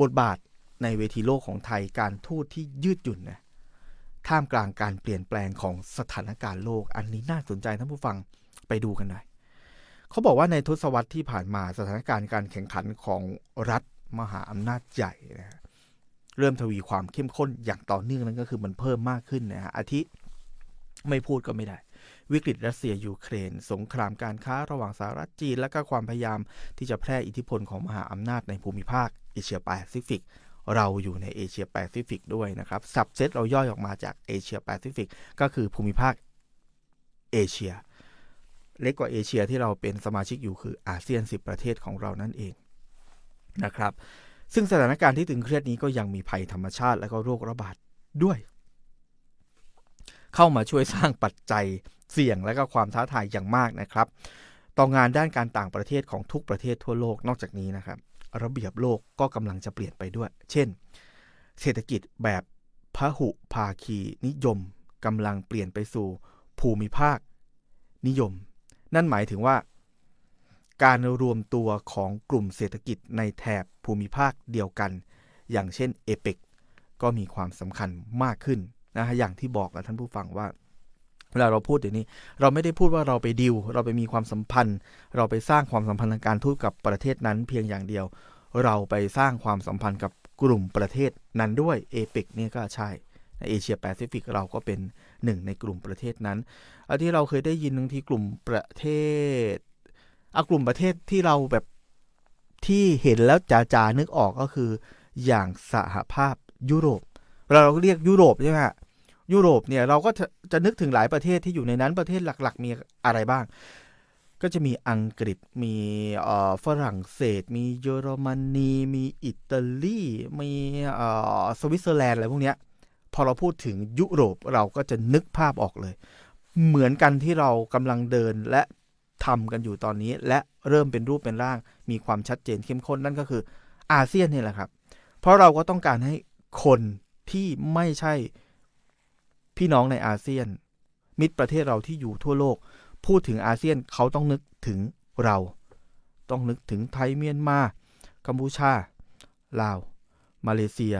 บทบาทในเวทีโลกของไทยการทูตที่ยืดหยุ่นนะท่ามกลางการเปลี่ยนแปลงของสถานการณ์โลก อันนี้น่าสนใจท่านผู้ฟังไปดูกันหน่อยเขาบอกว่าในทศวรรษที่ผ่านมาสถานการณ์การแข่งขันของรัฐมหาอำนาจใหญ่นะฮะเริ่มทวีความเข้มข้นอย่างต่อเนื่องนั่นก็คือมันเพิ่มมากขึ้นนะฮะอาทิไม่พูดก็ไม่ได้ วิกฤตรัสเซียยูเครน สงครามการค้าระหว่างสหรัฐจีน และก็ความพยายามที่จะแพร่อิทธิพลของมหาอำนาจในภูมิภาคเอเชียแปซิฟิกเราอยู่ในเอเชียแปซิฟิกด้วยนะครับสับเซตเราย่อยออกมาจากเอเชียแปซิฟิกก็คือภูมิภาคเอเชีย เล็กกว่าเอเชียที่เราเป็นสมาชิกอยู่คืออาเซียน 10 ประเทศของเรานั่นเองนะครับ ซึ่งสถานการณ์ที่ตึงเครียดนี้ก็ยังมีภัยธรรมชาติและก็โรคระบาดด้วย เข้ามาช่วยสร้างปัจจัย เสี่ยงและก็ความท้าทายอย่างมากนะครับ ต่องานด้านการต่างประเทศของทุกประเทศทั่วโลกนอกจากนี้นะครับ ระเบียบโลกก็กำลังจะเปลี่ยนไปด้วย เช่น เศรษฐกิจแบบพหุภาคีนิยมกำลังเปลี่ยนไปสู่ภูมิภาค นิยม นั่นหมายถึงว่า การรวมตัวของกลุ่มเศรษฐกิจในแถบภูมิภาคเดียวกัน อย่างเช่นเอเปกก็มีความสำคัญมากขึ้นนะฮะอย่างที่บอกกับท่านผู้ฟังว่า เวลาเราพูดอย่างนี้ เราไม่ได้พูดว่าเราไปดิวเราไปมีความสัมพันธ์ เราไปสร้างความสัมพันธ์ทางการทูตกับประเทศนั้นเพียงอย่างเดียว เราไปสร้างความสัมพันธ์กับกลุ่มประเทศนั้นด้วยเอเปกเนี่ยก็ใช่ในเอเชียแปซิฟิกเราก็เป็นหนึ่งในกลุ่มประเทศนั้นอที่เราเคยได้ยินบางทีกลุ่มประเทศอากลุ่มประเทศที่เราแบบที่เห็นแล้วจ๋าจานึกออกก็คือ อย่างสหภาพยุโรปเวลาเราเรียกยุโรปใช่ไหมฮะ ยุโรปเนี่ยเราก็จะจะนึกถึงหลายประเทศที่อยู่ในนั้นประเทศหลัก ๆ มีอะไรบ้าง ก็จะมีอังกฤษมีฝรั่งเศส มีเยอรมนี มีอิตาลีมีสวิตเซอร์แลนด์อะไรพวกเนี้ยพอเราพูดถึงยุโรปเราก็จะนึกภาพออกเลย เหมือนกันที่เรากำลังเดินและทำกันอยู่ตอนนี้ และเริ่มเป็นรูปเป็นร่าง มีความชัดเจนเข้มข้นนั่นก็คืออาเซียนนี่แหละครับ เพราะเราก็ต้องการให้คนที่ไม่ใช่ พี่น้องในอาเซียน มิตรประเทศเราที่อยู่ทั่วโลก พูดถึงอาเซียนเขาต้องนึกถึงเรา ต้องนึกถึงไทยเมียนมากัมพูชา ลาว มาเลเซีย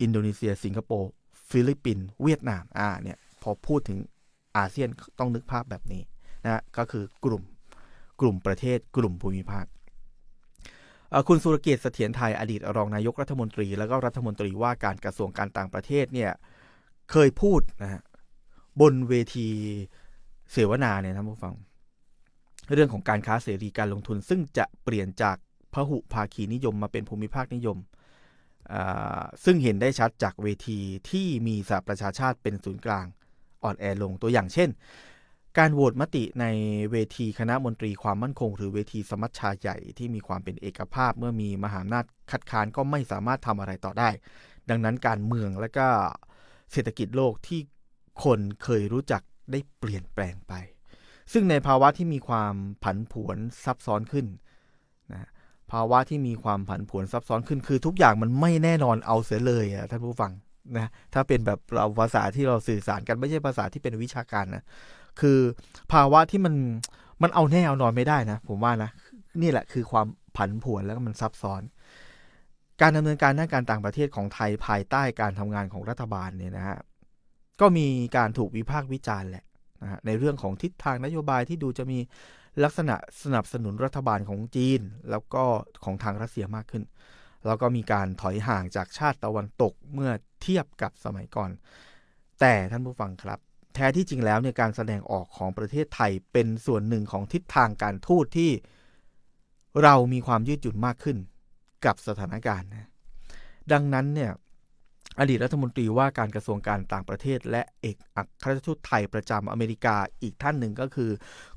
อินโดนีเซีย สิงคโปร์ ฟิลิปปินส์ เวียดนาม อ่า เนี่ย พอพูดถึงอาเซียนต้องนึกภาพแบบนี้นะก็คือกลุ่ม กลุ่มประเทศ กลุ่มภูมิภาค คุณสุรเกียรติเสถียรไทย อดีตรองนายกรัฐมนตรี แล้วก็รัฐมนตรีว่าการกระทรวงการต่างประเทศเนี่ย เคยพูดนะฮะบนเวทีเสวนาเนี่ยท่านผู้ฟัง เรื่องของการค้าเสรีการลงทุน ซึ่งจะเปลี่ยนจากพหุภาคีนิยมมาเป็นภูมิภาคนิยม ซึ่งเห็นได้ชัดจากเวทีที่มีสหประชาชาติเป็นศูนย์กลางอ่อนแอลงตัวอย่างเช่น การโหวตมติในเวทีคณะมนตรีความมั่นคง หรือเวทีสมัชชาใหญ่ที่มีความเป็นเอกภาพเมื่อมีมหาอำนาจคัดค้านก็ไม่สามารถทำอะไรต่อได้ ดังนั้นการเมืองและก็ เศรษฐกิจโลกที่คนเคยรู้จักได้เปลี่ยนแปลงไป ซึ่งในภาวะที่มีความผันผวนซับซ้อนขึ้นนะภาวะที่มีความผันผวนซับซ้อนขึ้นคือทุกอย่างมันไม่แน่นอนเอาเสียเลยอะท่านผู้ฟังนะถ้าเป็นแบบเราภาษาที่เราสื่อสารกันไม่ใช่ภาษาที่เป็นวิชาการนะคือภาวะที่มันมันเอาแน่เอานอนไม่ได้นะ ผมว่านะนี่แหละคือความผันผวนแล้วก็มันซับซ้อน การดำเนินการด้านการต่างประเทศของไทยภายใต้การทำงานของรัฐบาลเนี่ยนะฮะก็มีการถูกวิพากษ์วิจารณ์แหละนะฮะในเรื่องของทิศทางนโยบายที่ดูจะมีลักษณะสนับสนุนรัฐบาลของจีน แล้วก็ของทางรัสเซียมากขึ้น แล้วก็มีการถอยห่างจากชาติตะวันตกเมื่อเทียบกับสมัยก่อน แต่ท่านผู้ฟังครับ แท้ที่จริงแล้วเนี่ยการแสดงออกของประเทศไทยเป็นส่วนหนึ่งของทิศทางการทูตที่เรามีความยืดหยุ่นมากขึ้น กับสถานการณ์นะดังนั้นเนี่ยอดีตรัฐมนตรีว่าการกระทรวงการต่างประเทศ และเอกอัครราชทูตไทยประจำอเมริกาอีกท่านหนึ่งก็คือ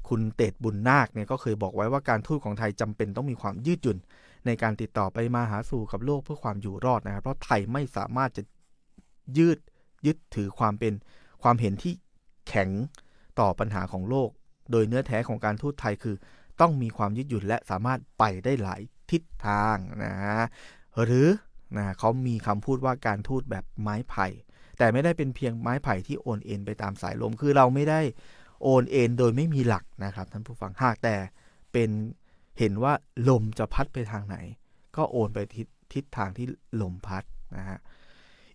คุณเตดบุญนาคเนี่ยก็เคยบอกไว้ว่าการทูตของไทยจำเป็นต้องมีความยืดหยุ่น ในการติดต่อไปมาหาสู่กับโลกเพื่อความอยู่รอดนะครับ เพราะไทยไม่สามารถจะยืดยึดถือความเป็นความเห็นที่แข็งต่อปัญหาของโลก โดยเนื้อแท้ของการทูตไทยคือ ต้องมีความยืดหยุ่นและสามารถไปได้หลาย ทิศทางนะฮะหรือนะเขามีคำพูดว่าการทูตแบบไม้ไผ่ แต่ไม่ได้เป็นเพียงไม้ไผ่ที่โอนเอ็นไปตามสายลม คือเราไม่ได้โอนเอ็นโดยไม่มีหลักนะครับท่านผู้ฟังหากแต่เป็นเห็นว่าลมจะพัดไปทางไหน ก็โอนไปทิศทิศทางที่ลมพัดนะฮะ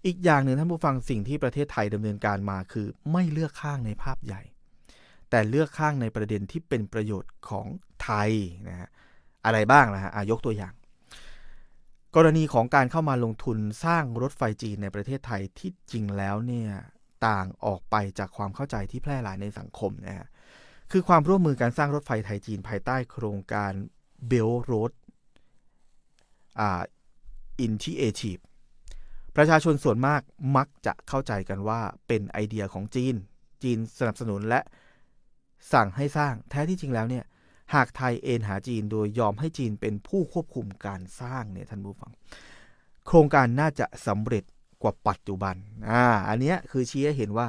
อีกอย่างหนึ่งท่านผู้ฟังสิ่งที่ประเทศไทยดำเนินการมาคือไม่เลือกข้างในภาพใหญ่ แต่เลือกข้างในประเด็นที่เป็นประโยชน์ของไทยนะฮะ อะไรบ้างนะฮะยกตัวอย่าง กรณีของการเข้ามาลงทุนสร้างรถไฟจีนในประเทศไทยที่จริงแล้วเนี่ยต่างออกไปจากความเข้าใจที่แพร่หลายในสังคมนะฮะคือความร่วมมือการสร้างรถไฟไทยจีนภายใต้โครงการ Belt Road อ่า Initiative ประชาชนส่วนมากมักจะเข้าใจกันว่าเป็นไอเดียของจีน จีนสนับสนุนและสั่งให้สร้าง แท้ที่จริงแล้วเนี่ย หากไทยเอ็นหาจีนโดยยอมให้จีนเป็นผู้ควบคุมการสร้างเนี่ยท่านผู้ฟัง โครงการน่าจะสำเร็จกว่าปัจจุบัน อ่า อันเนี้ยคือชี้ให้เห็นว่า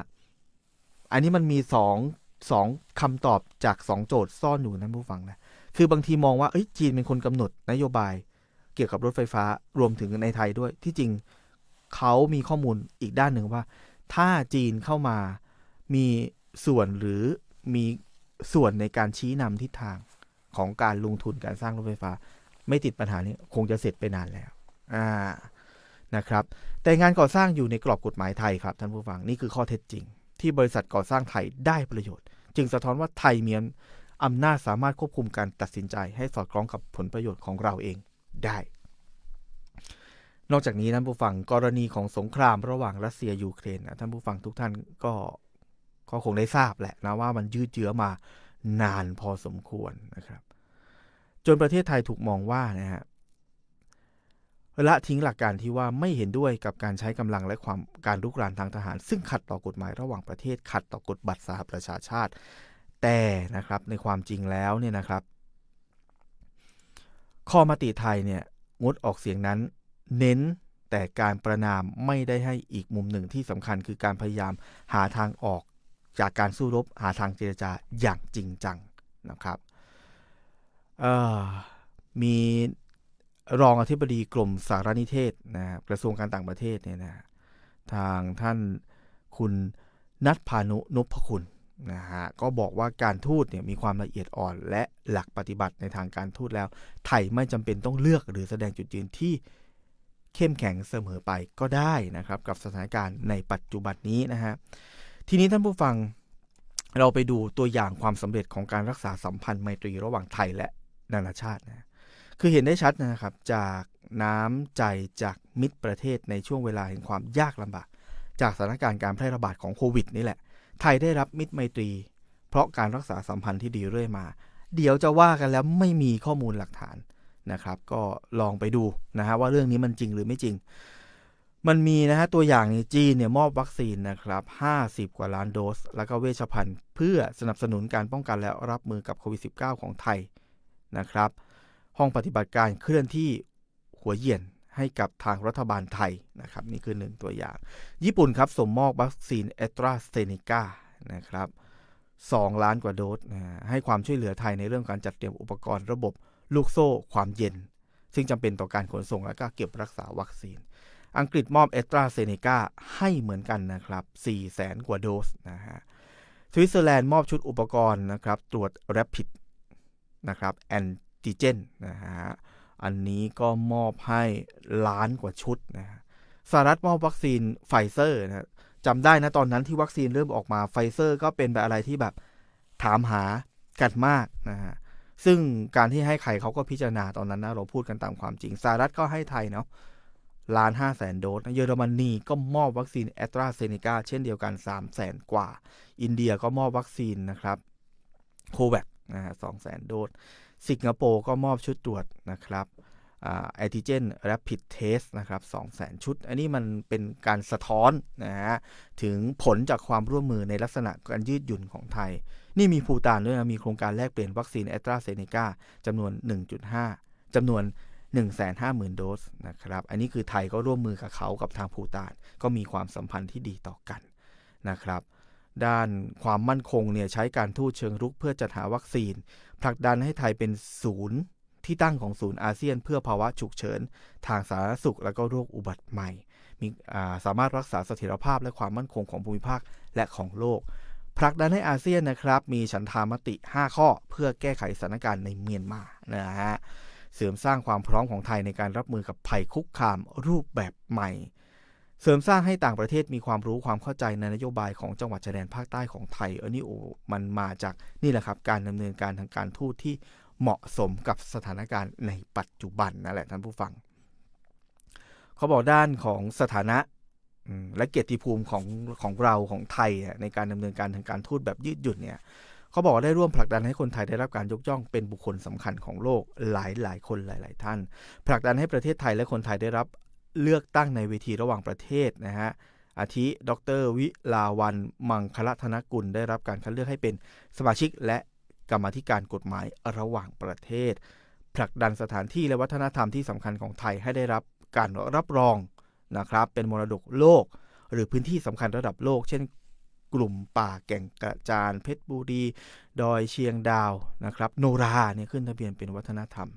อันนี้มันมีสองสองคำตอบจากสองโจทย์ซ่อนอยู่ท่านผู้ฟังนะ คือบางทีมองว่าเอ้ยจีนเป็นคนกำหนดนโยบาย เกี่ยวกับรถไฟฟ้ารวมถึงในไทยด้วย ที่จริงเขามีข้อมูลอีกด้านหนึ่งว่า ถ้าจีนเข้ามามีส่วนหรือมี ส่วนในการชี้นำทิศทางของการลงทุนการสร้างรถไฟฟ้า ไม่ติดปัญหานี้คงจะเสร็จไปนานแล้วอ่านะครับ แต่งานก่อสร้างอยู่ในกรอบกฎหมายไทยครับท่านผู้ฟังนี่คือข้อเท็จจริง ที่บริษัทก่อสร้างไทยได้ประโยชน์ จึงสะท้อนว่าไทยมีอำนาจสามารถควบคุมการตัดสินใจให้สอดคล้องกับผลประโยชน์ของเราเองได้ นอกจากนี้ท่านผู้ฟังกรณีของสงครามระหว่างรัสเซียยูเครนนะท่านผู้ฟังทุกท่านก็ ก็คงได้ทราบแหละนะว่ามันยืดเยื้อมานานพอสมควรนะครับ จนประเทศไทยถูกมองว่านะฮะละทิ้งหลักการที่ว่าไม่เห็นด้วยกับการใช้กำลังและความการลุกรานทางทหาร ซึ่งขัดต่อกฎหมายระหว่างประเทศขัดต่อกฎบัตรสหประชาชาติ แต่นะครับในความจริงแล้วเนี่ยนะครับ ข้อมติไทยเนี่ยงดออกเสียงนั้น เน้นแต่การประนามไม่ได้ให้อีกมุมหนึ่งที่สำคัญคือการพยายามหาทางออก จากการสู้รบหาทางเจรจาอย่างจริงจังนะครับมีรองอธิบดีกรมสารนิเทศนะครับกระทรวงการต่างประเทศเนี่ยนะทางท่านคุณนัทพานุนพคุณนะฮะก็บอกว่าการทูตเนี่ยมีความละเอียดอ่อน และหลักปฏิบัติในทางการทูตแล้ว ไทยไม่จำเป็นต้องเลือกหรือแสดงจุดยืนที่เข้มแข็งเสมอไปก็ได้นะครับ กับสถานการณ์ในปัจจุบันนี้นะฮะ ทีนี้ท่านผู้ฟังเราไปดูตัวอย่างความสำเร็จของการรักษาสัมพันธ์ไมตรีระหว่างไทยและนานาชาตินะคือเห็นได้ชัดนะครับจากน้ำใจจากมิตรประเทศในช่วงเวลาแห่งความยากลำบากจากสถานการณ์การแพร่ระบาดของโควิดนี่แหละ ไทยได้รับมิตรไมตรี เพราะการรักษาสัมพันธ์ที่ดีเรื่อยมา เดี๋ยวจะว่ากันแล้วไม่มีข้อมูลหลักฐานนะครับ ก็ลองไปดูนะฮะว่าเรื่องนี้มันจริงหรือไม่จริง มันมีนะฮะตัวอย่างในจีนเนี่ยมอบวัคซีนนะครับ 50 กว่าล้านโดส แล้วก็เวชภัณฑ์เพื่อสนับสนุนการป้องกันและรับมือกับโควิด -19 ของไทยนะครับ ห้องปฏิบัติการเคลื่อนที่หัวเหียนให้กับทางรัฐบาลไทยนะครับ นี่คือหนึ่งตัวอย่าง ญี่ปุ่นครับสมมอบวัคซีนเอตราเซเนกานะครับ2 ล้านกว่าโดสนะให้ความช่วยเหลือไทยในเรื่องการจัดเตรียมอุปกรณ์ระบบลูกโซ่ความเย็น ซึ่งจำเป็นต่อการขนส่งและก็เก็บรักษาวัคซีน อังกฤษมอบเอสตราเซเนกาให้เหมือนกันนะครับ4 0 0แสนกว่าโดสนะฮะสวิตเซอร์แลนด์มอบชุดอุปกรณ์นะครับตรวจแรปปิดนะครับแอนติเจนนะฮะอันนี้ก็มอบให้ล้านกว่าชุดนะฮะสหรัฐมอบวัคซีนไฟเซอร์นะจำได้นะตอนนั้นที่วัคซีนเริ่มออกมาไฟเซอร์ก็เป็นแบบอะไรที่แบบถามหากันมากนะฮะซึ่งการที่ให้ใครเขาก็พิจารณาตอนนั้นนะเราพูดกันตามความจริงสหรัฐก็ให้ไทยเนาะ ล้านห้าแสนโดส เยอรมนีก็มอบวัคซีนแอตราเซเนกาเช่นเดียวกัน3 0 0แสนกว่า อินเดียก็มอบวัคซีนนะครับโควัคนะฮะสองแสนโดส สิงคโปร์ก็มอบชุดตรวจนะครับแอนติเจนแรปปิดเทสนะครับ2 0 0 0 0 0ชุด อันนี้มันเป็นการสะท้อนนะฮะถึงผลจากความร่วมมือในลักษณะการยืดหยุ่นของไทย นี่มีภูตานด้วยนะ มีโครงการแลกเปลี่ยนวัคซีนแอตราเซเนกาจำนวน 1.5จำนวน 150,000 โดสนะครับ อันนี้คือไทยก็ร่วมมือกับเขากับทางภูตานก็มีความสัมพันธ์ที่ดีต่อกันนะครับ ด้านความมั่นคงเนี่ยใช้การทูตเชิงรุกเพื่อจัดหาวัคซีน ผลักดันให้ไทยเป็นศูนย์ที่ตั้งของศูนย์อาเซียน เพื่อภาวะฉุกเฉิน ทางสาธารณสุขและก็โรคอุบัติใหม่ มีสามารถรักษาเสถียรภาพและความมั่นคงของภูมิภาคและของโลกผลักดันให้อาเซียนนะครับ มีฉันทามติ 5 ข้อเพื่อแก้ไขสถานการณ์ในเมียนมานะฮะ เสริมสร้างความพร้อมของไทยในการรับมือกับภัยคุกคามรูปแบบใหม่ เสริมสร้างให้ต่างประเทศมีความรู้ความเข้าใจในนโยบายของจังหวัดชายแดนภาคใต้ของไทยออนี่โอ้มันมาจากนี่แหละครับ การดำเนินการทางการทูตที่เหมาะสมกับสถานการณ์ในปัจจุบันนั่นแหละท่านผู้ฟัง เขาบอกด้านของสถานะและเกียรติภูมิของของเราของไทยเนี่ยในการดำเนินการทางการทูตแบบยืดหยุ่นเนี่ย เขาบอกว่าได้ร่วมผลักดันให้คนไทยได้รับการยกย่องเป็นบุคคลสำคัญของโลกหลายหลายคนหลาย ๆ ท่าน ผลักดันให้ประเทศไทยและคนไทยได้รับเลือกตั้งในเวทีระหว่างประเทศนะฮะอาทิ ดร วิลาวัน มังคลธนกุล ได้รับการคัดเลือกให้เป็นสมาชิกและกรรมธิการกฎหมายระหว่างประเทศ ผลักดันสถานที่และวัฒนธรรมที่สำคัญของไทยให้ได้รับการรับรองนะครับ เป็นมรดกโลก หรือพื้นที่สำคัญระดับโลก เช่น กลุ่มป่าแก่งกระจานเพชรบุรี ดอยเชียงดาวนะครับ โนราเนี่ยขึ้นทะเบียนเป็นวัฒนธรรม